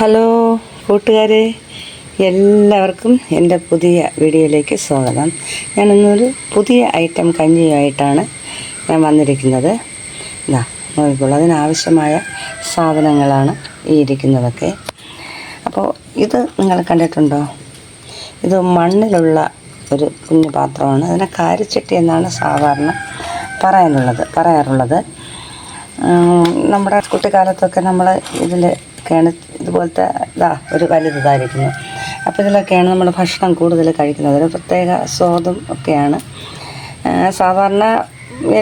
Hello കൂട്ടുകാരെ. എല്ലാവർക്കും എന്റെ പുതിയ വീഡിയോയിലേക്ക് സ്വാഗതം. ഞാനിന്നൊരു പുതിയ ഐറ്റം കഞ്ഞിയുമായിട്ടാണ് ഞാൻ വന്നിരിക്കുന്നത്. ഇതാ നോക്കിക്കോളൂ. അതിനാവശ്യമായ സാധനങ്ങളാണ് ഈ ഇരിക്കുന്നതൊക്കെ. അപ്പോൾ ഇത് നിങ്ങൾ കണ്ടിട്ടുണ്ടോ? ഇത് മണ്ണിലുള്ള ഒരു കുഞ്ഞു പാത്രമാണ്. അതിനെ കാരിച്ചട്ടി എന്നാണ് സാധാരണ പറയാനുള്ളത് പറയാറുള്ളത്. നമ്മുടെ കുട്ടിക്കാലത്തൊക്കെ നമ്മൾ ഇതിൽ കേണ് ഇതുപോലത്തെ ഇതാ ഒരു വലുത് ഇതായിരിക്കുന്നു അപ്പോൾ ഇതിലൊക്കെയാണ് നമ്മൾ ഭക്ഷണം കൂടുതൽ കഴിക്കുന്നത്. ഒരു പ്രത്യേക സ്വാദും ഒക്കെയാണ്. സാധാരണ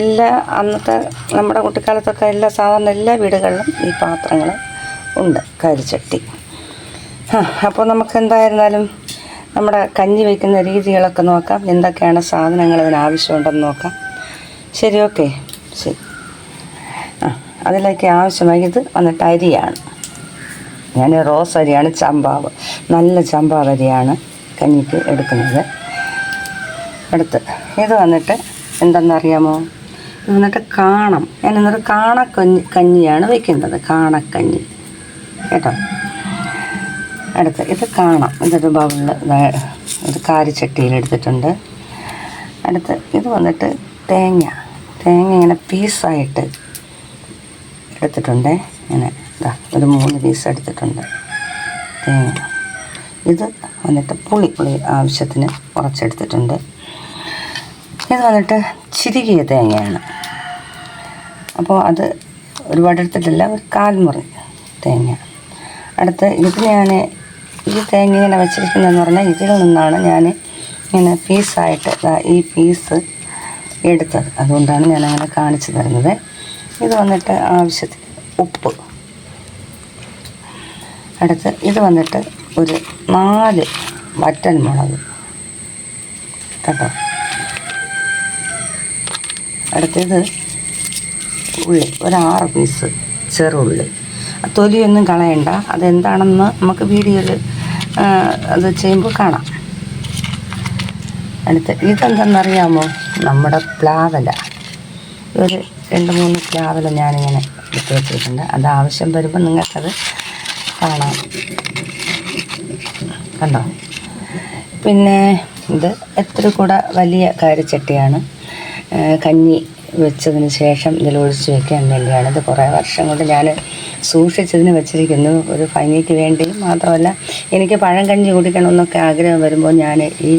എല്ലാ അന്നത്തെ നമ്മുടെ കുട്ടിക്കാലത്തൊക്കെ എല്ലാ സാധാരണ എല്ലാ വീടുകളിലും ഈ പാത്രങ്ങൾ ഉണ്ട് കരിച്ചട്ടി. അപ്പോൾ നമുക്ക് എന്തായിരുന്നാലും നമ്മുടെ കഞ്ഞി വയ്ക്കുന്ന രീതികളൊക്കെ നോക്കാം. എന്തൊക്കെയാണ് സാധനങ്ങൾ അതിന് ആവശ്യമുണ്ടെന്ന് നോക്കാം. ശരി ഓക്കെ. ശരി. ആ അതിലേക്ക് ആവശ്യമായി ഇത് വന്നിട്ട് അരിയാണ്. ഞാൻ റോസ് അരിയാണ് ചമ്പാവ്. നല്ല ചമ്പാവ് അരിയാണ് കഞ്ഞിക്ക് എടുക്കുന്നത്. എടുത്ത് ഇത് വന്നിട്ട് എന്തെന്നറിയാമോ? ഇത് വന്നിട്ട് കാണം. ഞാൻ എന്നിട്ട് കാണക്കഞ്ഞി കഞ്ഞിയാണ് വെക്കുന്നത് കാണക്കഞ്ഞി. കേട്ടോ? അടുത്ത് ഇത് കാണാം. ഇതൊരു ബൗളിൽ ഇത് കാരിച്ചട്ടിയിൽ എടുത്തിട്ടുണ്ട്. അടുത്ത് ഇത് വന്നിട്ട് തേങ്ങ. തേങ്ങ ഇങ്ങനെ പീസായിട്ട് എടുത്തിട്ടുണ്ട്. ഇങ്ങനെ ഇതാ ഒരു മൂന്ന് പീസ് എടുത്തിട്ടുണ്ട്. തേങ്ങ. ഇത് വന്നിട്ട് പുളി പുളി ആവശ്യത്തിന് കുറച്ചെടുത്തിട്ടുണ്ട്. ഇത് വന്നിട്ട് ചിരികിയ തേങ്ങയാണ്. അപ്പോൾ അത് ഒരുപാട് എടുത്തിട്ടില്ല ഒരു കാൽമുറി തേങ്ങ. അടുത്ത് ഇത് ഞാൻ ഈ തേങ്ങ ഇങ്ങനെ വെച്ചിരിക്കുന്നതെന്ന് പറഞ്ഞാൽ ഇതിൽ നിന്നാണ് ഞാൻ ഇങ്ങനെ പീസായിട്ട് ഈ പീസ് എടുത്തത്. അതുകൊണ്ടാണ് ഞാൻ അങ്ങനെ കാണിച്ചു തരുന്നത്. ഇത് വന്നിട്ട് ആവശ്യത്തിന് ഉപ്പ്. അടുത്ത് ഇത് വന്നിട്ട് ഒരു നാല് വറ്റൽ മുളക്. കേട്ടോ? അടുത്തത് ഉള്ളി ഒരാറ് പീസ് ചെറുള്ളി തൊലിയൊന്നും കളയണ്ട. അതെന്താണെന്ന് നമുക്ക് വീഡിയോയിൽ അത് ചെയ്യുമ്പോൾ കാണാം. അടുത്ത് ഇതെന്തെന്നറിയാമോ? നമ്മുടെ പ്ലാവല. ഒരു രണ്ട് മൂന്ന് പ്ലാവല ഞാനിങ്ങനെ എടുത്ത് വെച്ചിട്ടുണ്ട്. അത് ആവശ്യം വരുമ്പോൾ നിങ്ങൾക്കത് കാണാം കണ്ടോ? പിന്നെ ഇത് എത്ര കൂടെ വലിയ കാരിച്ചട്ടിയാണ് കഞ്ഞി വെച്ചതിന് ശേഷം ഇതിൽ ഒഴിച്ച് വെക്കാൻ വേണ്ടിയാണ്. ഇത് കുറേ വർഷം കൊണ്ട് ഞാൻ സൂക്ഷിച്ചതിന് വെച്ചിരിക്കുന്നു. ഒരു ഭംഗിക്ക് വേണ്ടി മാത്രമല്ല എനിക്ക് പഴം കഞ്ഞി കുടിക്കണമെന്നൊക്കെ ആഗ്രഹം വരുമ്പോൾ ഞാൻ ഈ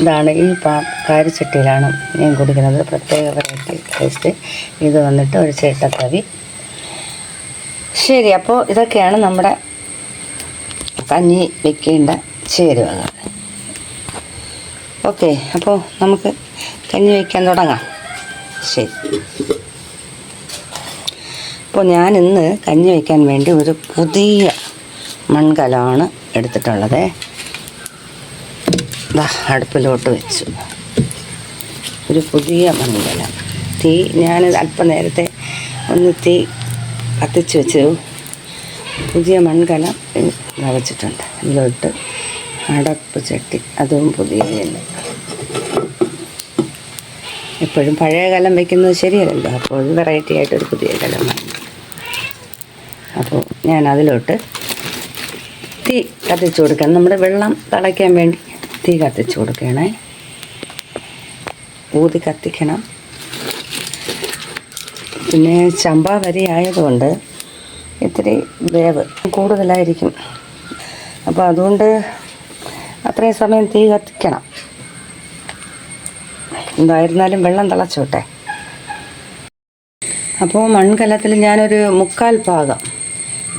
ഇതാണ് ഈ പാ കാരിച്ചട്ടിയിലാണ് ഞാൻ കുടിക്കുന്നത്. പ്രത്യേക വെറൈറ്റി ടേസ്റ്റ് ഇത് വന്നിട്ട് ഒരു ചേട്ടത്തവി ശരി അപ്പോൾ ഇതൊക്കെയാണ് നമ്മുടെ കഞ്ഞി വെക്കേണ്ട ചേരുവകൾ. ഓക്കെ അപ്പോൾ നമുക്ക് കഞ്ഞി വയ്ക്കാൻ തുടങ്ങാം. ശരി. അപ്പോൾ ഞാൻ ഇന്ന് കഞ്ഞി വയ്ക്കാൻ വേണ്ടി ഒരു പുതിയ മൺകലമാണ് എടുത്തിട്ടുള്ളത്. ദാ അടുപ്പിലോട്ട് വെച്ചു. ഒരു പുതിയ മൺകലം. തീ ഞാൻ അല്പനേരത്തെ ഒന്ന് തീ കത്തിച്ച് വെച്ചു. പുതിയ മൺകല വെച്ചിട്ടുണ്ട് ഇതിലോട്ട് അടപ്പ് ചട്ടി അതും പുതിയ എപ്പോഴും പഴയ കലം വെക്കുന്നത് ശരിയല്ലല്ലോ. അപ്പോൾ ഒരു വെറൈറ്റി ആയിട്ടൊരു പുതിയ കലം വേണം അപ്പോൾ ഞാൻ അതിലോട്ട് തീ കത്തിച്ചു കൊടുക്കണം നമ്മുടെ വെള്ളം തിളയ്ക്കാൻ വേണ്ടി തീ കത്തിച്ചു കൊടുക്കണേ ഊതി കത്തിക്കണം. പിന്നെ ചമ്പാവരി ആയതുകൊണ്ട് ഇത്തിരി വേവ് കൂടുതലായിരിക്കും. അപ്പോൾ അതുകൊണ്ട് അത്രയും സമയം തീ കത്തിക്കണം. എന്തായിരുന്നാലും വെള്ളം തിളച്ചോട്ടെ. അപ്പോൾ മൺകലത്തിൽ ഞാനൊരു മുക്കാൽ പാകം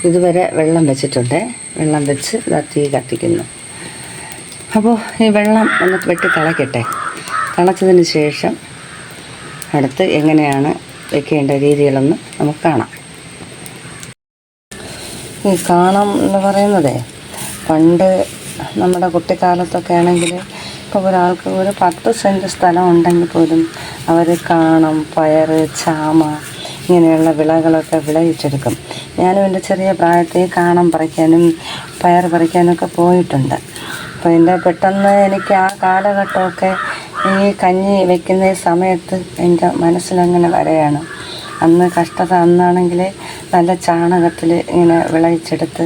ഇതുവരെ വെള്ളം വെച്ചിട്ടുണ്ട്. വെള്ളം വെച്ച് തീ കത്തിക്കുന്നു. അപ്പോൾ ഈ വെള്ളം ഒന്ന് വെട്ടി തിളയ്ക്കട്ടെ തിളച്ചതിന് ശേഷം അടുത്ത് എങ്ങനെയാണ് വെക്കേണ്ട രീതികളൊന്ന് നമുക്ക് കാണാം. ഈ കാണം എന്ന് പറയുന്നതേ പണ്ട് നമ്മുടെ കുട്ടിക്കാലത്തൊക്കെ ആണെങ്കിൽ ഇപ്പോൾ ഒരാൾക്ക് ഒരു പത്ത് സെന്റ് സ്ഥലം ഉണ്ടെങ്കിൽ പോലും അവർ കാണം പയർ ചാമ ഇങ്ങനെയുള്ള വിളകളൊക്കെ വിളയിച്ചെടുക്കും. ഞാനും എന്റെ ചെറിയ പ്രായത്തിൽ കാണം പറിക്കാനും പയർ പറിക്കാനൊക്കെ പോയിട്ടുണ്ട്. അപ്പോൾ എന്റെ പെട്ടെന്ന് എനിക്ക് ആ കാലഘട്ടമൊക്കെ ഈ കഞ്ഞി വെക്കുന്ന സമയത്ത് എന്റെ മനസ്സിലങ്ങനെ വരെയാണ്. അന്ന് കഷ്ടത അന്നാണെങ്കിൽ നല്ല ചാണകത്തിൽ ഇങ്ങനെ വിളയിച്ചെടുത്ത്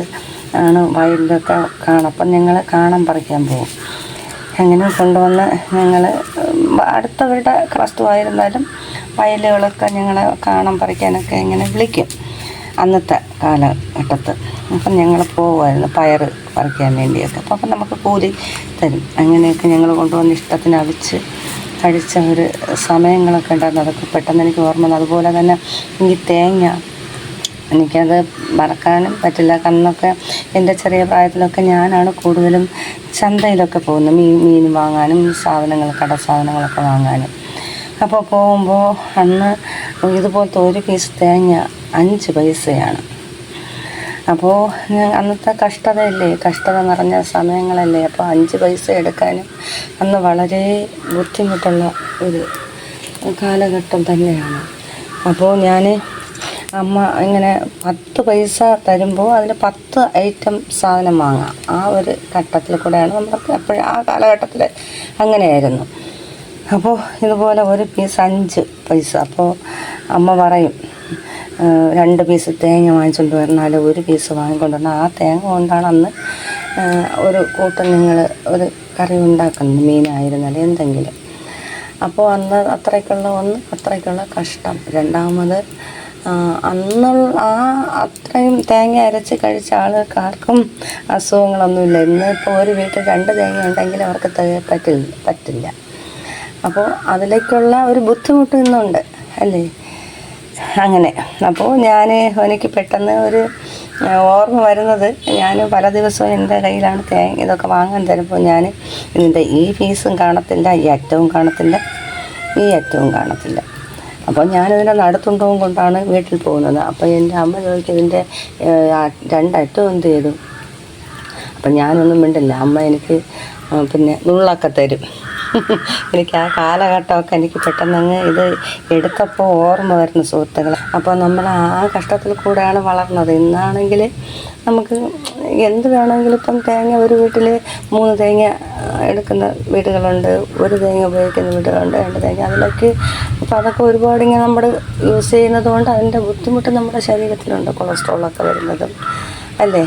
ആണ് വയലിലൊക്കെ കാണാം. അപ്പം ഞങ്ങൾ കാണാൻ പറിക്കാൻ പോകും അങ്ങനെ കൊണ്ടുവന്ന് ഞങ്ങൾ അടുത്തവരുടെ വസ്തുവായിരുന്നാലും വയലുകളൊക്കെ ഞങ്ങളെ കാണാൻ പറിക്കാനൊക്കെ ഇങ്ങനെ വിളിക്കും. അന്നത്തെ കാലഘട്ടത്ത്. അപ്പം ഞങ്ങൾ പോകുമായിരുന്നു പയർ പറിക്കാൻ വേണ്ടിയൊക്കെ. അപ്പോൾ അപ്പം നമുക്ക് കൂലി തരും. അങ്ങനെയൊക്കെ ഞങ്ങൾ കൊണ്ടുവന്ന് ഇഷ്ടത്തിന് അവിച്ച് കഴിച്ച ഒരു സമയങ്ങളൊക്കെ ഉണ്ടായിരുന്നു. അതൊക്കെ പെട്ടെന്ന് എനിക്ക് ഓർമ്മ അതുപോലെ തന്നെ ഈ തേങ്ങ എനിക്കത് മറക്കാനും പറ്റില്ല. കന്നൊക്കെ എന്റെ ചെറിയ പ്രായത്തിലൊക്കെ ഞാനാണ് കൂടുതലും ചന്തയിലൊക്കെ പോകുന്നത്. മീൻ മീൻ വാങ്ങാനും സാധനങ്ങൾ കട സാധനങ്ങളൊക്കെ വാങ്ങാനും. അപ്പോൾ പോകുമ്പോൾ അന്ന് ഇതുപോലത്തെ ഒരു പീസ് തേങ്ങ അഞ്ച് പൈസയാണ്. അപ്പോൾ അന്നത്തെ കഷ്ടതയല്ലേ? കഷ്ടത നിറഞ്ഞ സമയങ്ങളല്ലേ? അപ്പോൾ അഞ്ച് പൈസ എടുക്കാനും അന്ന് വളരെ ബുദ്ധിമുട്ടുള്ള ഒരു കാലഘട്ടം തന്നെയാണ്. അപ്പോൾ ഞാൻ അമ്മ ഇങ്ങനെ പത്ത് പൈസ തരുമ്പോൾ അതിന് പത്ത് ഐറ്റം സാധനം വാങ്ങാം. ആ ഒരു ഘട്ടത്തിൽ കൂടെയാണ് നമ്മൾ എപ്പോഴും ആ കാലഘട്ടത്തിൽ അങ്ങനെയായിരുന്നു. അപ്പോൾ ഇതുപോലെ ഒരു പീസ് അഞ്ച് പൈസ. അപ്പോൾ അമ്മ പറയും രണ്ട് പീസ് തേങ്ങ വാങ്ങിച്ചുകൊണ്ട് വന്നാൽ ഒരു പീസ് വാങ്ങിക്കൊണ്ട് വന്നാൽ ആ തേങ്ങ കൊണ്ടാണ് അന്ന് ഒരു കൂട്ടം നിങ്ങൾ ഒരു കറി ഉണ്ടാക്കുന്നത് മീനായിരുന്നാൽ എന്തെങ്കിലും. അപ്പോൾ അന്ന് അത്രയ്ക്കുള്ള ഒന്ന് അത്രയ്ക്കുള്ള കഷ്ടം. രണ്ടാമത് അന്നുള്ള ആ അത്രയും തേങ്ങ അരച്ച് കഴിച്ച ആളുകൾക്ക് ആർക്കും അസുഖങ്ങളൊന്നുമില്ല. ഇന്ന് ഇപ്പോൾ ഒരു വീട്ടിൽ രണ്ട് തേങ്ങ ഉണ്ടെങ്കിൽ അവർക്ക് പറ്റില്ല പറ്റില്ല. അപ്പോൾ അതിലേക്കുള്ള ഒരു ബുദ്ധിമുട്ട് ഇന്നുണ്ട് അല്ലേ? അങ്ങനെ. അപ്പോൾ ഞാൻ എനിക്ക് പെട്ടെന്ന് ഒരു ഓർമ്മ വരുന്നത് ഞാൻ പല ദിവസവും എന്റെ കയ്യിലാണ് തേങ്ങ ഇതൊക്കെ വാങ്ങാൻ തരുമ്പോൾ ഞാൻ ഇതിന്റെ ഈ ഫീസും കാണത്തില്ല ഈ അറ്റവും കാണത്തില്ല ഈ അറ്റവും കാണത്തില്ല. അപ്പോൾ ഞാനതിനുള്ള നടുത്തുണ്ടവും കൊണ്ടാണ് വീട്ടിൽ പോകുന്നത്. അപ്പം എന്റെ അമ്മ ചോദിച്ചതിന്റെ രണ്ടറ്റം എന്ത് ചെയ്തു? അപ്പം ഞാനൊന്നും മിണ്ടില്ല. അമ്മ എനിക്ക് പിന്നെ നുള്ളൊക്കെ തരും. എനിക്ക് ആ കാലഘട്ടമൊക്കെ എനിക്ക് പെട്ടെന്നങ്ങ് ഇത് എടുത്തപ്പോൾ ഓർമ്മ വരുന്ന സുഹൃത്തുക്കൾ അപ്പോൾ നമ്മൾ ആ കഷ്ടത്തിൽ കൂടെയാണ് വളർന്നത്. ഇന്നാണെങ്കിൽ നമുക്ക് എന്ത് വേണമെങ്കിലും ഇപ്പം തേങ്ങ ഒരു വീട്ടിൽ മൂന്ന് തേങ്ങ എടുക്കുന്ന വീടുകളുണ്ട് ഒരു തേങ്ങ ഉപയോഗിക്കുന്ന വീടുകളുണ്ട് രണ്ട് തേങ്ങ അതിലൊക്കെ അപ്പോൾ അതൊക്കെ ഒരുപാട് ഇങ്ങനെ നമ്മൾ യൂസ് ചെയ്യുന്നത് കൊണ്ട് അതിന്റെ ബുദ്ധിമുട്ട് നമ്മുടെ ശരീരത്തിലുണ്ട് കൊളസ്ട്രോളൊക്കെ വരുന്നതും. അല്ലേ?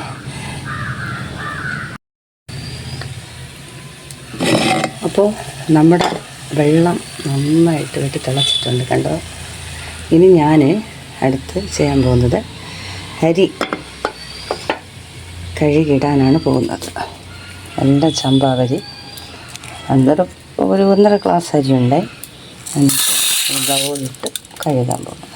അപ്പോൾ നമ്മുടെ വെള്ളം നന്നായിട്ട് വെട്ടി തിളച്ചിട്ടുണ്ട് കണ്ടോ? ഇനി ഞാൻ അടുത്ത് ചെയ്യാൻ പോകുന്നത് അരി കഴുകിടാനാണ് പോകുന്നത്. എന്റെ ചമ്പാവരി. അന്നേരം ഒരു ഒന്നര ഗ്ലാസ് എന്നിട്ട് ബൗളിട്ട് കഴുകാൻ പോകുന്നത്.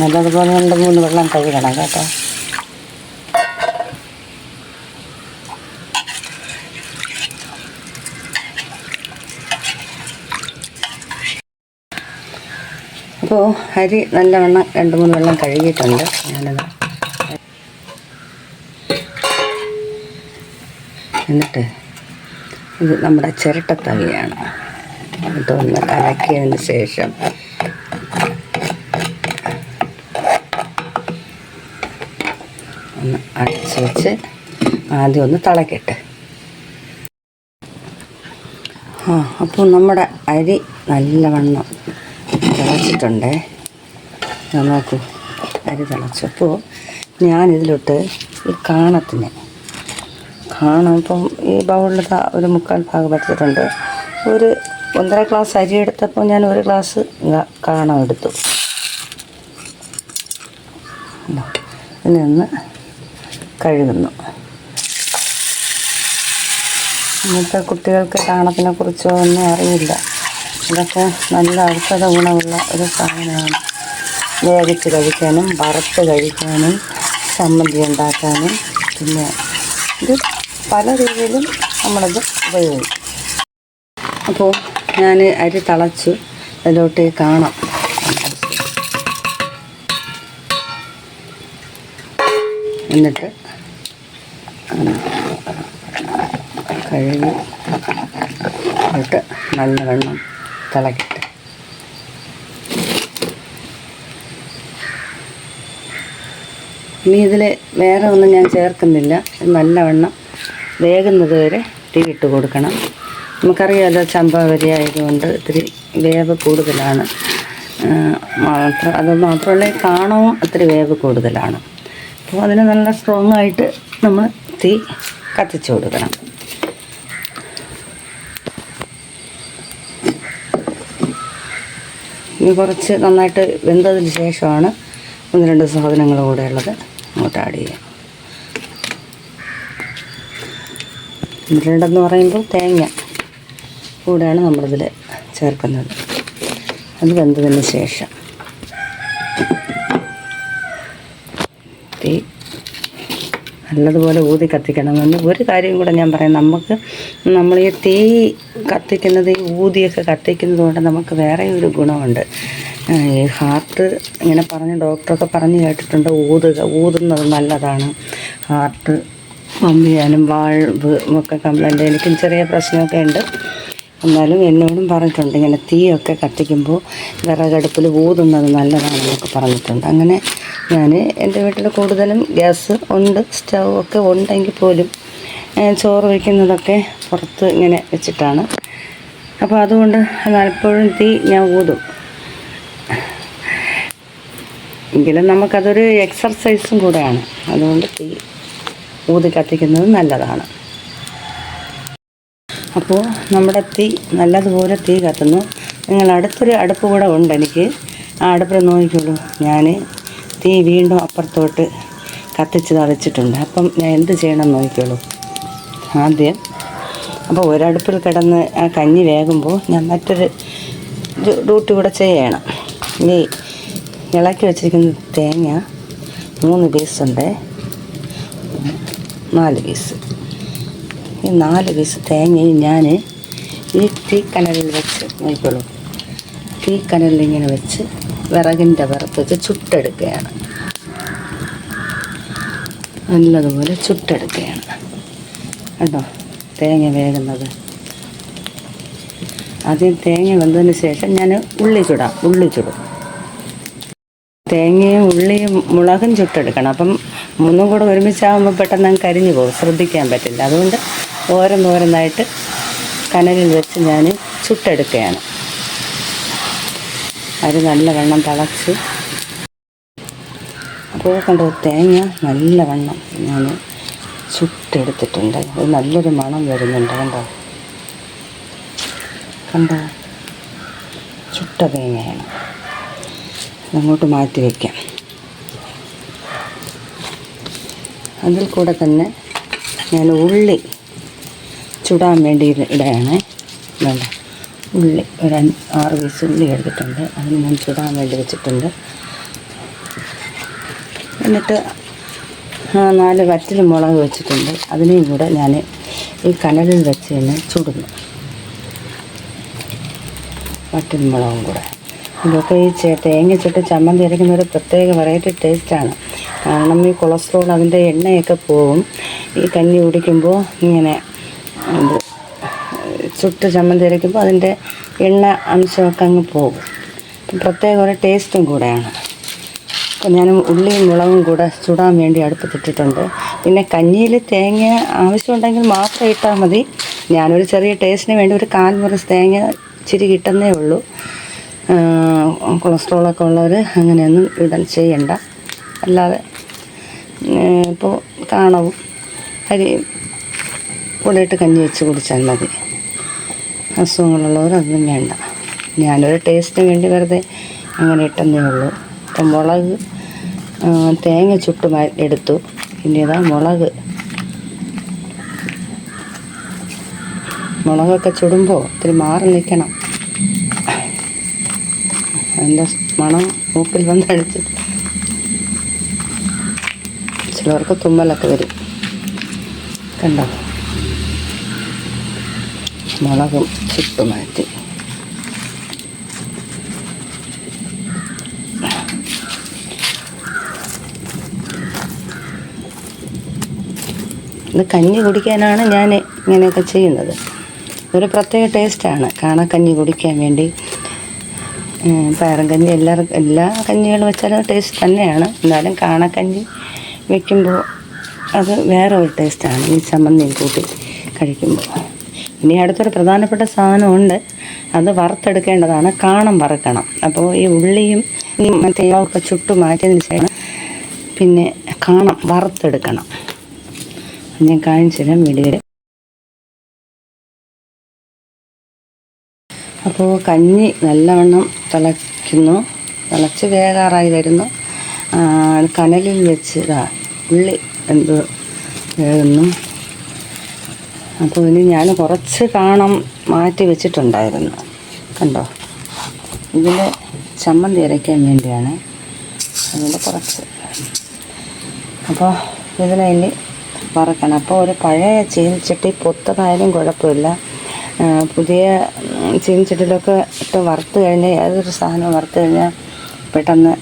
നല്ലതുപോലെ രണ്ട് മൂന്ന് വെള്ളം കഴുകണം കേട്ടോ. അപ്പോൾ അരി നല്ലവണ്ണം രണ്ട് മൂന്ന് വെള്ളം കഴുകിയിട്ടുണ്ട്. ഞാനത് എന്നിട്ട് ഇത് നമ്മുടെ ചിരട്ടത്തവിയാണ് ഇതൊന്ന് കലക്കിയതിന് ശേഷം ഒന്ന് അടച്ച് വെച്ച് ആദ്യം ഒന്ന് തിളക്കട്ടെ. ആ അപ്പോൾ നമ്മുടെ അരി നല്ലവണ്ണം തിളച്ചിട്ടുണ്ടേ. നോക്കൂ അരി തിളച്ചപ്പോൾ ഞാനിതിലോട്ട് ഈ കാണത്തിന് കാണാം. ഇപ്പം ഈ ബൗളിൽ ഒരു മുക്കാൽ ഭാഗം എടുത്തിട്ടുണ്ട് ഒരു ഒന്നര ഗ്ലാസ് അരി എടുത്തപ്പോൾ ഞാൻ ഒരു ഗ്ലാസ് കാണം എടുത്തു. ഇതിനൊന്ന് കഴുകുന്നു. ഇന്നത്തെ കുട്ടികൾക്ക് കാണത്തിനെ കുറിച്ചോ ഒന്നും അറിയില്ല. ഇതൊക്കെ നല്ല ഔഷധ ഗുണമുള്ള ഒരു സാധനമാണ്. വേവിച്ച് കഴിക്കാനും വറുത്ത് കഴിക്കാനും ചമ്മന്തി ഉണ്ടാക്കാനും പിന്നെ ഇത് പല രീതിയിലും നമ്മളത് ഉപയോഗിക്കും അപ്പോൾ ഞാൻ അരി തിളച്ചു അതിലോട്ട് കാണാം. എന്നിട്ട് കഴുകി ഇട്ട് നല്ലവണ്ണം തിളക്കട്ടെ ഇനി ഇതിൽ വേറെ ഒന്നും ഞാൻ ചേർക്കുന്നില്ല. നല്ലവണ്ണം വേകുന്നത് വരെ തീ ഇട്ട് കൊടുക്കണം. നമുക്കറിയാമല്ലോ ചമ്പാവരി ആയതുകൊണ്ട് ഇത്തിരി വേവ് കൂടുതലാണ്. മാത്രം അത് മാത്രമല്ല കാണോ കാണവും അത്ര വേവ് കൂടുതലാണ്. അപ്പോൾ അതിന് നല്ല സ്ട്രോങ് ആയിട്ട് നമ്മൾ തീ കത്തിച്ചു കൊടുക്കണം. ഇനി കുറച്ച് നന്നായിട്ട് വെന്തതിന് ശേഷമാണ് ഒന്ന് രണ്ട് സാധനങ്ങൾ കൂടെ ഉള്ളത് അങ്ങോട്ട് ആഡ് ചെയ്യാം. രണ്ടെന്ന് പറയുമ്പോൾ തേങ്ങ കൂടെയാണ് നമ്മളിതിൽ ചേർക്കുന്നത്. അത് വെന്തതിന് ശേഷം തീ നല്ലതുപോലെ ഊതി കത്തിക്കണമെന്ന് ഒരു കാര്യം കൂടെ ഞാൻ പറയാം. നമുക്ക് നമ്മൾ ഈ തീ കത്തിക്കുന്നത് ഈ ഊതിയൊക്കെ കത്തിക്കുന്നതുകൊണ്ട് നമുക്ക് വേറെ ഒരു ഗുണമുണ്ട്. ഈ ഹാർട്ട് ഇങ്ങനെ പറഞ്ഞ് ഡോക്ടറൊക്കെ പറഞ്ഞ് കേട്ടിട്ടുണ്ട് ഊതുക ഊതുന്നത് നല്ലതാണ്. ഹാർട്ട് പമ്പ് ചെയ്യാനും വാൾവ് ഒക്കെ കംപ്ലൈന്റ് എനിക്കും ചെറിയ പ്രശ്നമൊക്കെ ഉണ്ട്. എന്നാലും എന്നോടും പറഞ്ഞിട്ടുണ്ട് ഇങ്ങനെ തീയൊക്കെ കത്തിക്കുമ്പോൾ വിറകടുപ്പിൽ ഊതുന്നത് നല്ലതാണെന്നൊക്കെ പറഞ്ഞിട്ടുണ്ട്. അങ്ങനെ ഞാൻ എന്റെ വീട്ടിൽ കൂടുതലും ഗ്യാസ് ഉണ്ട് സ്റ്റൗ ഒക്കെ ഉണ്ടെങ്കിൽ പോലും ചോറ് വയ്ക്കുന്നതൊക്കെ പുറത്ത് ഇങ്ങനെ വെച്ചിട്ടാണ്. അപ്പോൾ അതുകൊണ്ട് പലപ്പോഴും തീ ഞാൻ ഊതും. എങ്കിലും നമുക്കതൊരു എക്സർസൈസും കൂടെയാണ്. അതുകൊണ്ട് തീ ഊതി കത്തിക്കുന്നത് നല്ലതാണ്. അപ്പോൾ നമ്മുടെ തീ നല്ലതുപോലെ തീ കത്തുന്നു. നിങ്ങൾ അടുത്തൊരു അടുപ്പ് കൂടെ ഉണ്ട് എനിക്ക്. ആ അടുപ്പിൽ നോക്കിക്കോളൂ. ഞാൻ തീ വീണ്ടും അപ്പുറത്തോട്ട് കത്തിച്ച് തളിച്ചിട്ടുണ്ട്. അപ്പം ഞാൻ എന്ത് ചെയ്യണം നോക്കിക്കോളൂ. ആദ്യം അപ്പോൾ ഒരടുപ്പിൽ കിടന്ന് ആ കഞ്ഞി വേകുമ്പോൾ ഞാൻ മറ്റൊരു ഡ്യൂ- ഡ്യൂട്ടി കൂടെ ചെയ്യണം. ഈ ഇളക്കി വെച്ചിരിക്കുന്ന തേങ്ങ മൂന്ന് പീസുണ്ട് നാല് പീസ് ഈ നാല് പീസ് തേങ്ങയും ഞാൻ ഈ തീക്കനലിൽ വെച്ച് നോക്കിക്കോളൂ. തീക്കനലിൽ ഇങ്ങനെ വെച്ച് വിറകിന്റെ പുറത്തേക്ക് ചുട്ടെടുക്കുകയാണ്. നല്ലതുപോലെ ചുട്ടെടുക്കുകയാണ്. കേട്ടോ തേങ്ങ വേകുന്നത്. ആദ്യം തേങ്ങ വെന്തതിന് ശേഷം ഞാൻ ഉള്ളി ചുടാം ഉള്ളി ചുടും. തേങ്ങയും ഉള്ളിയും മുളകും ചുട്ടെടുക്കണം. അപ്പം മൂന്നും കൂടെ ഒരുമിച്ചാകുമ്പോൾ പെട്ടെന്ന് കരിഞ്ഞു പോകും. ശ്രദ്ധിക്കാൻ പറ്റില്ല. അതുകൊണ്ട് ഓരോന്നോരോന്നായിട്ട് കനലിൽ വെച്ച് ഞാൻ ചുട്ടെടുക്കുകയാണ്. അത് നല്ലവണ്ണം തിളച്ച് അപ്പോൾ കണ്ടത് തേങ്ങ നല്ലവണ്ണം ഞാൻ ചുട്ടെടുത്തിട്ടുണ്ട്. അത് നല്ലൊരു മണം വരുന്നുണ്ട് കണ്ടോ? കണ്ടോ? ചുട്ട തേങ്ങയാണ്. അങ്ങോട്ട് മാറ്റി വയ്ക്കാം അതിൽ കൂടെ തന്നെ ഞാൻ ഉള്ളി ചുടാൻ വേണ്ടി ഇടുകയാണ് വേണ്ട ഉള്ളി ഒരു ആറ് പീസ് ഉള്ളി എടുത്തിട്ടുണ്ട്. അതിന് ഞാൻ ചുടാൻ വേണ്ടി വെച്ചിട്ടുണ്ട്. എന്നിട്ട് നാല് വറ്റൽ മുളക് വെച്ചിട്ടുണ്ട്. അതിനെയും കൂടെ ഞാൻ ഈ കനലിൽ വെച്ച് തന്നെ ചുടുന്നു. വറ്റൽ മുളകും കൂടെ. ഇതൊക്കെ ഈ തേങ്ങ ചുട്ട് ചമ്മന്തി അരയ്ക്കുന്ന ഒരു പ്രത്യേക വെറൈറ്റി ടേസ്റ്റാണ് കാരണം ഈ കൊളസ്ട്രോൾ അതിന്റെ എണ്ണയൊക്കെ പോകും ഈ കഞ്ഞി കുടിക്കുമ്പോൾ ഇങ്ങനെ ചുട്ട് ചമ്മന്തി അരയ്ക്കുമ്പോൾ അതിന്റെ എണ്ണ അംശമൊക്കെ അങ്ങ് പോകും. പ്രത്യേക ഒരു ടേസ്റ്റും കൂടെയാണ്. അപ്പോൾ ഞാൻ ഉള്ളിയും മുളകും കൂടെ ചുടാൻ വേണ്ടി അടുപ്പത്തിട്ടിട്ടുണ്ട്. പിന്നെ കഞ്ഞിയിൽ തേങ്ങ ആവശ്യമുണ്ടെങ്കിൽ മാത്രം ഇട്ടാൽ മതി. ഞാനൊരു ചെറിയ ടേസ്റ്റിന് വേണ്ടി ഒരു കാൽ മുറി തേങ്ങ ഇച്ചിരി കിട്ടുന്നേ ഉള്ളൂ. കൊളസ്ട്രോളൊക്കെ ഉള്ളവർ അങ്ങനെയൊന്നും ഇടൽ ചെയ്യണ്ട. അല്ലാതെ ഇപ്പോൾ കാണവും അരി കൂടെ ഇട്ട് കഞ്ഞി വെച്ച് കുടിച്ചാൽ മതി. അസുഖങ്ങളുള്ളവർ അതൊന്നും വേണ്ട. ഞാനൊരു ടേസ്റ്റിന് വേണ്ടി വെറുതെ അങ്ങനെ ഇട്ടെന്നേ ഉള്ളൂ. അപ്പം മുളക് തേങ്ങ ചുട്ട് എടുത്തു. പിന്നെ ഇതാ മുളക്. മുളകൊക്കെ ചുടുമ്പോൾ ഇത്തിരി മാറി നിൽക്കണം. അതിന്റെ മണം മൂക്കിൽ വന്നടിച്ച് ചിലവർക്ക് തുമ്മലൊക്കെ വരും. കണ്ടോ? മുളകും ചുട്ട് മാറ്റി. ഇത് കഞ്ഞി കുടിക്കാനാണ് ഞാൻ ഇങ്ങനെയൊക്കെ ചെയ്യുന്നത്. ഒരു പ്രത്യേക ടേസ്റ്റാണ്. കാണക്കഞ്ഞി കുടിക്കാൻ വേണ്ടി. പയറും കഞ്ഞി എല്ലാവർക്കും എല്ലാ കഞ്ഞികളും വെച്ചാലും ടേസ്റ്റ് തന്നെയാണ്. എന്നാലും കാണക്കഞ്ഞി വെക്കുമ്പോൾ അത് വേറെ ഒരു ടേസ്റ്റാണ് ഈ ചമ്മന്തിയും കൂട്ടി കഴിക്കുമ്പോൾ ഇനി അടുത്തൊരു പ്രധാനപ്പെട്ട സാധനമുണ്ട്. അത് വറുത്തെടുക്കേണ്ടതാണ്. കാണം വറുക്കണം. അപ്പോൾ ഈ ഉള്ളിയും ഈ തേങ്ങയൊക്കെ ചുട്ടു മാറ്റിയതിന് ശേഷം പിന്നെ കാണം വറുത്തെടുക്കണം. ഞാൻ കാണിച്ചു തരാം അപ്പോൾ കഞ്ഞി നല്ലവണ്ണം തിളയ്ക്കുന്നു. തിളച്ച് വേകാറായി വരുന്നു. കനലിൽ വെച്ച് ഉള്ളി എന്ത് വേകുന്നു? അപ്പോൾ ഇനി ഞാൻ കുറച്ച് കാണം മാറ്റി വെച്ചിട്ടുണ്ടായിരുന്നു. കണ്ടോ? ഇതിൽ ചമ്മന്തി അരയ്ക്കാൻ വേണ്ടിയാണ്. അതിന്റെ കുറച്ച്. അപ്പോൾ ഇതിനെ ഇനി വറക്കണം. അപ്പോൾ ഒരു പഴയ ചീനിച്ചട്ടി പൊത്തതായാലും കുഴപ്പമില്ല. പുതിയ ചീനിച്ചട്ടിയിലൊക്കെ ഇട്ട് വറുത്ത് കഴിഞ്ഞാൽ ഏതൊരു സാധനം വറുത്ത് കഴിഞ്ഞാൽ പെട്ടെന്ന്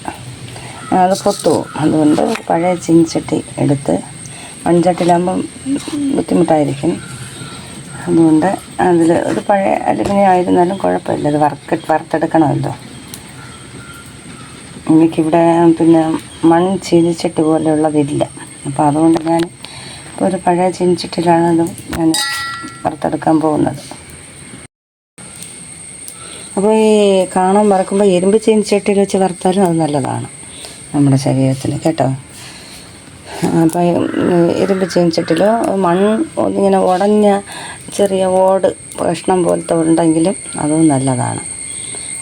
അത് പൊത്തുപോകും. അതുകൊണ്ട് പഴയ ചീനിച്ചട്ടി എടുത്ത് മൺചട്ടിയിലാകുമ്പം ബുദ്ധിമുട്ടായിരിക്കും. അതുകൊണ്ട് അതിൽ ഒരു പഴയ അലുമിനിയം ആയിരുന്നാലും കുഴപ്പമില്ല. അത് വറുക്ക വറുത്തെടുക്കണമല്ലോ. എനിക്കിവിടെ പിന്നെ മൺ ചീനിച്ചിട്ട് പോലെയുള്ളതില്ല. അപ്പോൾ അതുകൊണ്ട് ഞാൻ ഇപ്പോൾ ഒരു പഴയ ചീനിച്ചട്ടിയിലാണ് ഞാൻ വറുത്തെടുക്കാൻ പോകുന്നത്. അപ്പോൾ ഈ കാണാൻ വറക്കുമ്പോൾ ഇരുമ്പ് ചീനിച്ചട്ടിയിൽ വെച്ച് വറുത്താലും അത് നല്ലതാണ് നമ്മുടെ ശരീരത്തിന്. കേട്ടോ? ഇരുമ്പ് ചീനച്ചട്ടിലോ മൺ ഇങ്ങനെ ഉടഞ്ഞ ചെറിയ ഓട് കഷ്ണം പോലത്തെ ഉണ്ടെങ്കിലും അതും നല്ലതാണ്.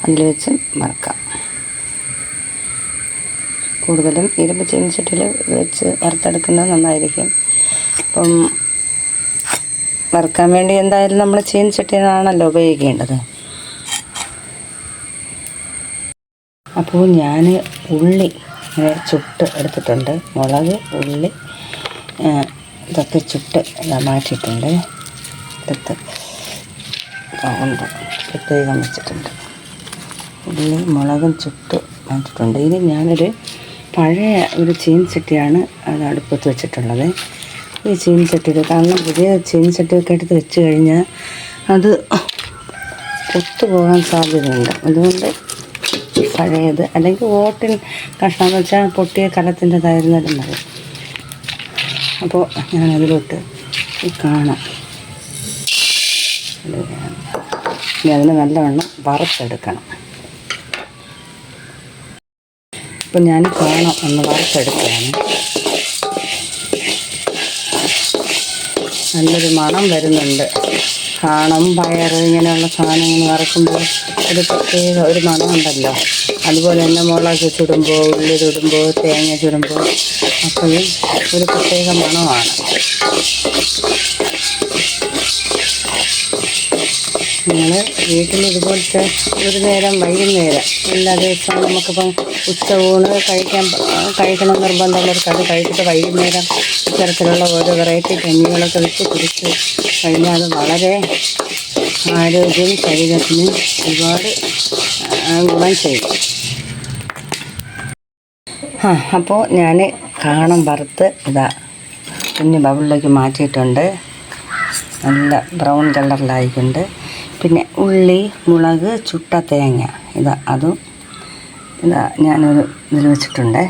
അതിൽ വെച്ച് മറക്കാം കൂടുതലും ഇരുമ്പ് ചീനച്ചട്ടിൽ വെച്ച് വറുത്തെടുക്കുന്നത് നന്നായിരിക്കും. അപ്പം വറുക്കാൻ വേണ്ടി എന്തായാലും നമ്മൾ ചീനച്ചട്ടിയാണല്ലോ ഉപയോഗിക്കേണ്ടത്. അപ്പോൾ ഞാൻ ഉള്ളി ചുട്ട് എടുത്തിട്ടുണ്ട്. മുളക് ഉള്ളി ഇതൊക്കെ ചുട്ട് മാറ്റിയിട്ടുണ്ട്. എടുത്ത് ഉണ്ട് പ്രത്യേകം വെച്ചിട്ടുണ്ട്. ഉള്ളി മുളകും ചുട്ട് മാറ്റിയിട്ടുണ്ട്. ഇനി ഞാനൊരു പഴയ ഒരു ചീൻചട്ടിയാണ് അത് അടുപ്പത്ത് വെച്ചിട്ടുള്ളത്. ഈ ചീൻചട്ടിയിൽ കാരണം പുതിയ ചീൻചട്ടിയൊക്കെ എടുത്ത് വെച്ച് കഴിഞ്ഞാൽ അത് ഒത്തുപോകാൻ സാധ്യതയുണ്ട്. അതുകൊണ്ട് പഴയത്. അല്ലെങ്കിൽ ഓട്ടിൻ കഷ്ണം എന്ന് വെച്ചാൽ പൊട്ടിയ കലത്തിന്റെതായിരുന്നാലും മതി. അപ്പോൾ ഈ കാണാം. ഇനി അതിന് നല്ലവണ്ണം വറുത്തെടുക്കണം. ഇപ്പം ഞാൻ കാണാം ഒന്ന് വറുത്തെടുക്കുകയാണ്. നല്ലൊരു മണം വരുന്നുണ്ട്. കാണം പയർ ഇങ്ങനെയുള്ള സാധനങ്ങൾ വറക്കുമ്പോൾ ഒരു പ്രത്യേക ഒരു മണമുണ്ടല്ലോ. അതുപോലെ തന്നെ മുളക് ചുടുമ്പോൾ ഉള്ളി ചുടുമ്പോൾ തേങ്ങ ചുടുമ്പോൾ അപ്പോഴും ഒരു പ്രത്യേക മണമാണ്. നിങ്ങൾ വീട്ടിൽ ഇതുപോലത്തെ ഒരു നേരം വൈകുന്നേരം എല്ലാ ദിവസവും നമുക്കിപ്പം ഉച്ച ഊണ് കഴിക്കാൻ കഴിക്കണം നിർബന്ധമുള്ളവർക്ക് അത് കഴിച്ചിട്ട് വൈകുന്നേരം ഇത്തരത്തിലുള്ള ഓരോ വെറൈറ്റി കഞ്ഞികളൊക്കെ വെച്ച് കുടിച്ച് കഴിഞ്ഞാൽ വളരെ ആരോഗ്യം ശരീരത്തിന് ഒരുപാട് ഗുണം ചെയ്യും. ആ അപ്പോൾ ഞാൻ കാണം വറുത്ത് ഇതാ പിന്നെ ബൗളിലേക്ക് മാറ്റിയിട്ടുണ്ട്. നല്ല ബ്രൗൺ കളറിലായിട്ടുണ്ട്. പിന്നെ ഉള്ളി മുളക് ചുട്ട തേങ്ങ. ഇതാ അതും ഇതാ ഞാനൊരു ഇതിൽ വെച്ചിട്ടുണ്ട്.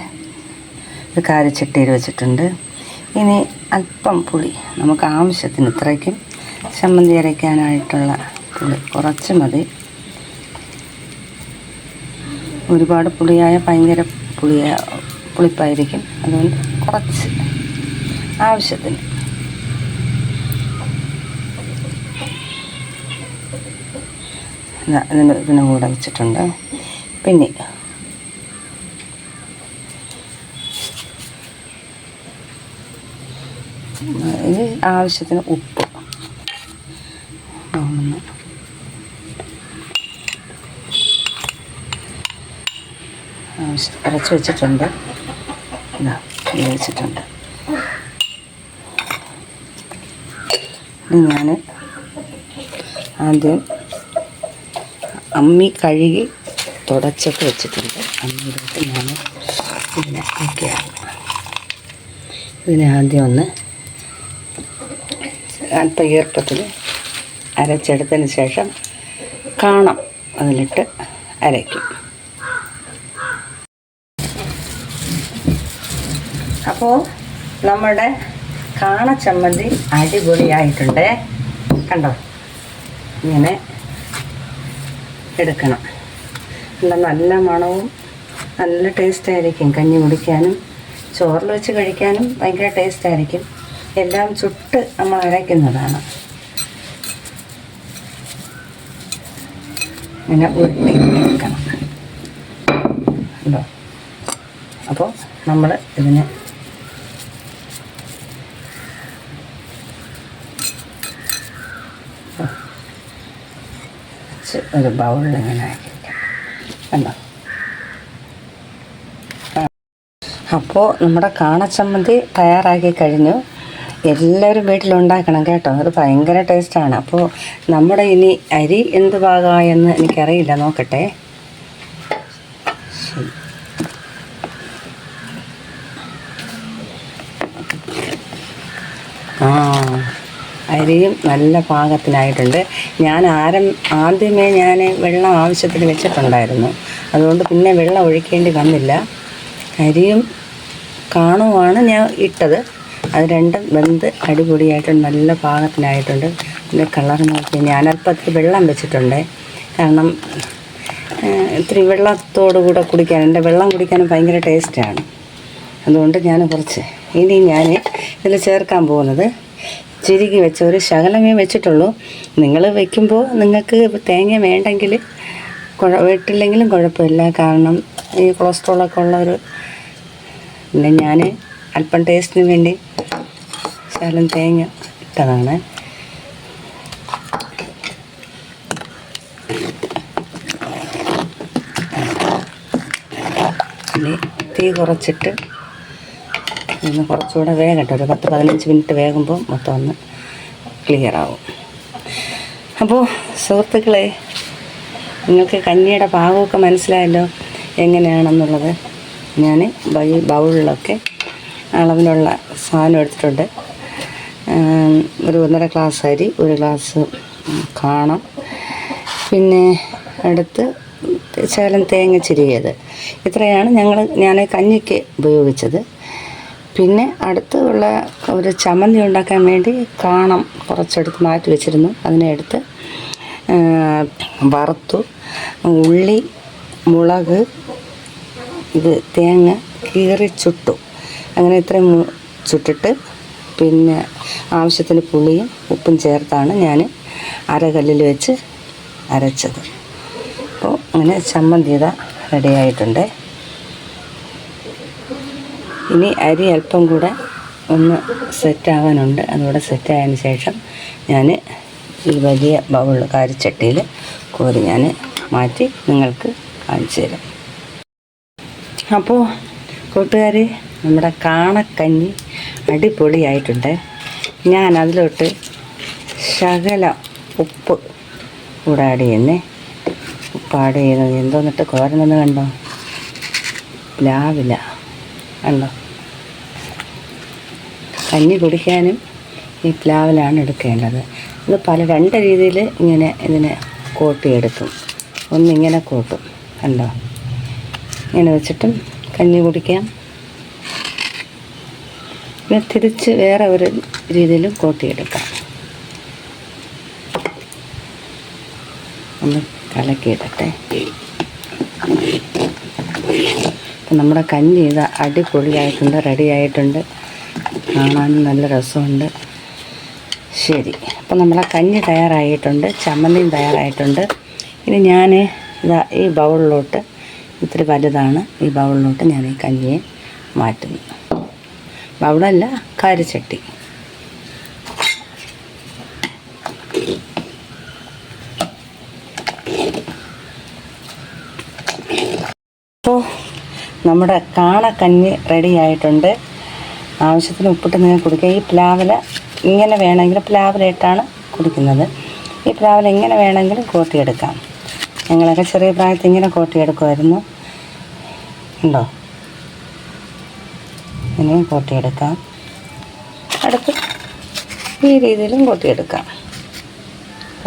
ഇത് കാരിച്ചട്ടിയിൽ വെച്ചിട്ടുണ്ട്. ഇനി അല്പം പുളി. നമുക്ക് ആവശ്യത്തിന് ഇത്രയ്ക്കും ചമ്മന്തി അരയ്ക്കാനായിട്ടുള്ള പുളി. കുറച്ച് മതി. ഒരുപാട് പുളിയായ ഭയങ്കര പുളിയ പുളിപ്പായിരിക്കും അതുകൊണ്ട് കുറച്ച് ആവശ്യത്തിന്. ഇതാ ഇതിന് കൂടെ വെച്ചിട്ടുണ്ട്. പിന്നെ ഇത് ആവശ്യത്തിന് ഉപ്പ്. ആവശ്യം കുറച്ച് വെച്ചിട്ടുണ്ട്. ഇതാ ഇത് വെച്ചിട്ടുണ്ട്. ഞാൻ ആദ്യം അമ്മി കഴുകി തുടച്ചൊക്കെ വെച്ചിട്ടുണ്ട്. അമ്മിയിലോട്ട് ഞാൻ ഇതിനെ ഒക്കെയാണ് ഇതിനെ ആദ്യം ഒന്ന് അല്പം ഈർപ്പത്തിൽ അരച്ചെടുത്തതിന് ശേഷം കാണാം. അതിലിട്ട് അരയ്ക്കും. അപ്പോൾ നമ്മുടെ ചമ്മന്തി അടിപൊളിയായിട്ടുണ്ട്. കണ്ടോ? ഇങ്ങനെ എടുക്കണം. നല്ല നല്ല മണവും നല്ല ടേസ്റ്റ് ആയിരിക്കും കഞ്ഞി കുടിക്കാനും ചോറിൽ വെച്ച് കഴിക്കാനും ഭയങ്കര ടേസ്റ്റ് ആയിരിക്കും. എല്ലാം ചുട്ട് നമ്മൾ അരയ്ക്കുന്നതാണ്. ഇങ്ങനെ ഉരുട്ടി എടുക്കണം. അപ്പോൾ നമ്മൾ ഇതിനെ വെച്ച് ഒരു ആക്കിയിരിക്കണം കണ്ടോ? അപ്പോൾ നമ്മുടെ കാണച്ചമ്മന്തി തയ്യാറാക്കി കഴിഞ്ഞു. എല്ലാവരും വീട്ടിലുണ്ടാക്കണം കേട്ടോ. അത് ഭയങ്കര ടേസ്റ്റാണ് അപ്പോൾ നമ്മുടെ ഇനി അരി എന്ത് ഭാഗമായെന്ന് എനിക്കറിയില്ല. നോക്കട്ടെ. ആ. അരിയും നല്ല പാകത്തിനായിട്ടുണ്ട്. ഞാൻ ആരം ആദ്യമേ ഞാൻ വെള്ളം ആവശ്യത്തിന് വെച്ചിട്ടുണ്ടായിരുന്നു. അതുകൊണ്ട് പിന്നെ വെള്ളം ഒഴിക്കേണ്ടി വന്നില്ല. അരിയും കാണുവാണ് ഞാൻ ഇട്ടത്. അത് രണ്ടും വെന്ത് അടിപൊളിയായിട്ട് നല്ല പാകത്തിനായിട്ടുണ്ട്. പിന്നെ കളർ നോക്കി ഞാൻ അല്പത്തിൽ വെള്ളം വെച്ചിട്ടുണ്ട്. കാരണം ഇത്തിരി വെള്ളത്തോടു കൂടെ കുടിക്കാൻ എന്റെ വെള്ളം കുടിക്കാനും ഭയങ്കര ടേസ്റ്റാണ് അതുകൊണ്ട് ഞാൻ കുറച്ച് ഇനി ഞാൻ ഇതിൽ ചേർക്കാൻ പോകുന്നത് ചിരുകി വെച്ച ഒരു ശകലമേ വെച്ചിട്ടുള്ളൂ. നിങ്ങൾ വെക്കുമ്പോൾ നിങ്ങൾക്ക് തേങ്ങ വേണ്ടെങ്കിൽ കുഴ വെട്ടില്ലെങ്കിലും കുഴപ്പമില്ല. കാരണം ഈ കൊളസ്ട്രോളൊക്കെ ഒരു പിന്നെ ഞാൻ അല്പം ടേസ്റ്റിന് വേണ്ടി ശകലം തേങ്ങ ഇട്ടതാണ്. തീ കുറച്ചിട്ട് ഒന്ന് കുറച്ചുകൂടെ വേഗട്ടെ ഒരു പത്ത് പതിനഞ്ച് മിനിറ്റ് വേകുമ്പോൾ മൊത്തം ഒന്ന് ക്ലിയർ ആവും. അപ്പോൾ സുഹൃത്തുക്കളെ നിങ്ങൾക്ക് കഞ്ഞിയുടെ പാകമൊക്കെ മനസ്സിലായല്ലോ എങ്ങനെയാണെന്നുള്ളത്. ഞാൻ ബൈ ബൗളിലൊക്കെ അളവിനുള്ള സാധനം എടുത്തിട്ടുണ്ട്. ഒരു ഒന്നര ഗ്ലാസ് അരി ഒരു ഗ്ലാസ് കാണാം. പിന്നെ അടുത്ത് ശകലം തേങ്ങ ചിരിയത് ഇത്രയാണ് ഞങ്ങൾ ഞാൻ കഞ്ഞിക്ക് ഉപയോഗിച്ചത്. പിന്നെ അടുത്ത് ഉള്ള ഒരു ചമ്മന്തി ഉണ്ടാക്കാൻ വേണ്ടി കാണം കുറച്ചെടുത്ത് മാറ്റി വെച്ചിരുന്നു. അതിനെ എടുത്ത് വറുത്തു. ഉള്ളി മുളക് ഇത് തേങ്ങ കീറി ചുട്ടു. അങ്ങനെ ഇത്രയും ചുട്ടിട്ട് പിന്നെ ആവശ്യത്തിന് പുളിയും ഉപ്പും ചേർത്താണ് ഞാൻ അരകല്ലിൽ വെച്ച് അരച്ചത്. അപ്പോൾ അങ്ങനെ ചമ്മന്തി ഇതാ റെഡിയായിട്ടുണ്ട് ഇനി അരി അല്പം കൂടെ ഒന്ന് സെറ്റാവാനുണ്ട് അതുകൂടെ സെറ്റായതിന് ശേഷം ഞാൻ ഈ വലിയ ബൗൾ കാരിച്ചട്ടിയിൽ കോരി ഞാൻ മാറ്റി നിങ്ങൾക്ക് കാണിച്ചു തരാം. അപ്പോൾ കൂട്ടുകാർ നമ്മുടെ കാണക്കഞ്ഞി അടിപൊളിയായിട്ടുണ്ട്. ഞാൻ അതിലോട്ട് ശകല ഉപ്പ് കൂടെ ആഡ് ചെയ്യുന്നേ. ഉപ്പ് ആഡ് ചെയ്യുന്നത് എന്തോന്നിട്ട് കോരണമെന്ന് കണ്ടോ? പ്ലാവില. കണ്ടോ? കഞ്ഞി കുടിക്കാനും ഈ പ്ലാവിലാണ് എടുക്കേണ്ടത്. ഇത് പല രണ്ട് രീതിയിൽ ഇങ്ങനെ ഇതിനെ കോട്ടിയെടുക്കും. ഒന്നിങ്ങനെ കൂട്ടും. കണ്ടോ? ഇങ്ങനെ വെച്ചിട്ടും കഞ്ഞി കുടിക്കാം. പിന്നെ തിരിച്ച് വേറെ ഒരു രീതിയിലും കോട്ടിയെടുക്കാം. ഒന്ന് കലക്കിയിടട്ടെ. അപ്പം നമ്മുടെ കഞ്ഞി ഇത് അടിപൊളിയായിട്ടുണ്ട് റെഡി ആയിട്ടുണ്ട് കാണാനും നല്ല രസമുണ്ട്. ശരി അപ്പം നമ്മളെ കഞ്ഞി തയ്യാറായിട്ടുണ്ട് ചമ്മന്തിയും തയ്യാറായിട്ടുണ്ട്. ഇനി ഞാൻ ഇതാ ഈ ബൗളിലോട്ട് ഇത്തിരി വലുതാണ് ഈ ബൗളിലോട്ട് ഞാൻ ഈ കഞ്ഞിയെ മാറ്റുന്നു. ബൗളല്ല കാരിച്ചട്ടി അപ്പോൾ നമ്മുടെ കാണക്കഞ്ഞി റെഡി ആയിട്ടുണ്ട്. ആവശ്യത്തിന് ഉപ്പിട്ട് നിങ്ങൾ കുടിക്കുക. ഈ പ്ലാവില ഇങ്ങനെ വേണമെങ്കിൽ പ്ലാവിലയിട്ടാണ് കുടിക്കുന്നത്. ഈ പ്ലാവില ഇങ്ങനെ വേണമെങ്കിലും കോട്ടിയെടുക്കാം ഞങ്ങളൊക്കെ ചെറിയ പ്രായത്തിൽ ഇങ്ങനെ കോട്ടിയെടുക്കുമായിരുന്നു ഉണ്ടോ? ഇനിയും കോട്ടിയെടുക്കാം അടുത്ത് ഈ രീതിയിലും കോട്ടിയെടുക്കാം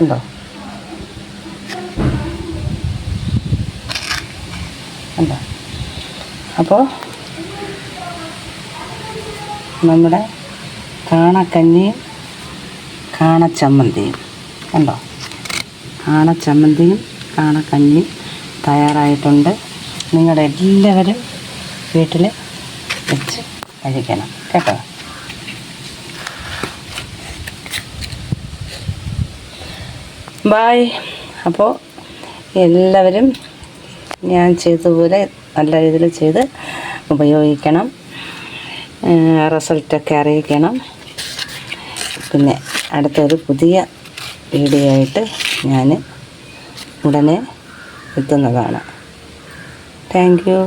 ഉണ്ടോ? ഉണ്ടോ? അപ്പോൾ നമ്മുടെ കാണക്കഞ്ഞിയും കാണച്ചമ്മന്തിയും കണ്ടോ? കാണച്ചമ്മന്തിയും കാണക്കഞ്ഞിയും തയ്യാറായിട്ടുണ്ട്. നിങ്ങളുടെ എല്ലാവരും വീട്ടിൽ വെച്ച് കഴിക്കണം കേട്ടോ? ബായ് അപ്പോൾ എല്ലാവരും ഞാൻ ചെയ്തതുപോലെ നല്ല രീതിയിൽ ചെയ്ത് ഉപയോഗിക്കണം. റിസൾട്ടൊക്കെ അറിയിക്കണം. പിന്നെ അടുത്തൊരു പുതിയ വീഡിയോ ആയിട്ട് ഞാൻ ഉടനെ എത്തുന്നതാണ്. Thank you